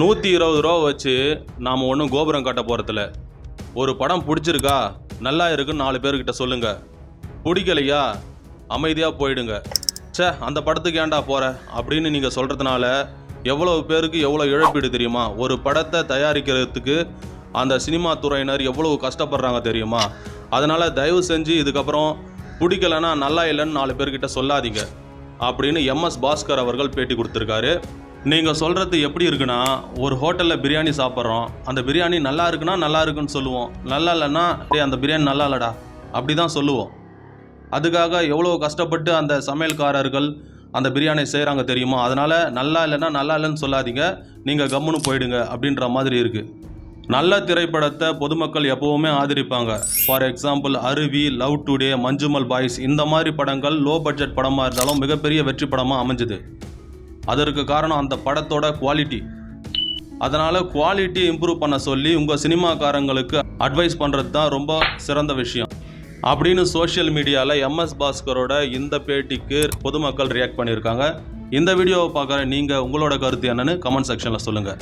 நூற்றி இருபது ரூபா வச்சு நாம் ஒன்றும் கோபுரம் கட்ட போகிறதில்ல ஒரு படம் பிடிச்சிருக்கா? நல்லா இருக்குன்னு நாலு பேர்கிட்ட சொல்லுங்க. பிடிக்கலையா? அமைதியாக போயிடுங்க. ச்சே அந்த படத்துக்கு ஏன்டா போகிற அப்படின்னு நீங்கள் சொல்கிறதுனால எவ்வளோ பேருக்கு எவ்வளோ இழப்பீடு தெரியுமா? ஒரு படத்தை தயாரிக்கிறதுக்கு அந்த சினிமா துறையினர் எவ்வளோ கஷ்டப்படுறாங்க தெரியுமா? அதனால் தயவு செஞ்சு இதுக்கப்புறம் பிடிக்கலன்னா நல்லா இல்லைன்னு நாலு பேர்கிட்ட சொல்லாதீங்க. அப்படின்னு எம்எஸ் பாஸ்கர் அவர்கள் பேட்டி கொடுத்துருக்காரு. நீங்கள் சொல்கிறது எப்படி இருக்குன்னா ஒரு ஹோட்டலில் பிரியாணி சாப்பிட்றோம். அந்த பிரியாணி நல்லா இருக்குன்னா நல்லா இருக்குன்னு சொல்லுவோம். நல்லா இல்லைன்னா டேய் அந்த பிரியாணி நல்லா இல்லைடா. அப்படி தான் சொல்லுவோம். அதுக்காக எவ்வளோ கஷ்டப்பட்டு அந்த சமையல்காரர்கள் அந்த பிரியாணி செய்கிறாங்க தெரியுமா? அதனால் நல்லா இல்லைன்னா நல்லா இல்லைன்னு சொல்லாதீங்க. நீங்கள் கம்முன்னு போயிடுங்க அப்படின்ற மாதிரி இருக்குது நல்ல திரைப்படத்தை பொதுமக்கள் எப்போவுமே ஆதரிப்பாங்க. For example Aruvi love today Manjummel boys இந்த மாதிரி படங்கள் லோ பட்ஜெட் படமாக இருந்தாலும் மிகப்பெரிய வெற்றி படமாக அமைஞ்சுது. அதற்கு காரணம் அந்த படத்தோட குவாலிட்டி அதனால் குவாலிட்டியை இம்ப்ரூவ் பண்ண சொல்லி உங்கள் சினிமாக்காரங்களுக்கு அட்வைஸ் பண்ணுறது தான் ரொம்ப சிறந்த விஷயம். அப்படின்னு சோஷியல் மீடியாவில் எம்எஸ் பாஸ்கரோட இந்த பேட்டிக்கு பொதுமக்கள் ரியாக்ட் பண்ணியிருக்காங்க இந்த வீடியோவை பார்க்குற நீங்கள் உங்களோட கருத்து என்னன்னு கமெண்ட் செக்ஷனில் சொல்லுங்கள்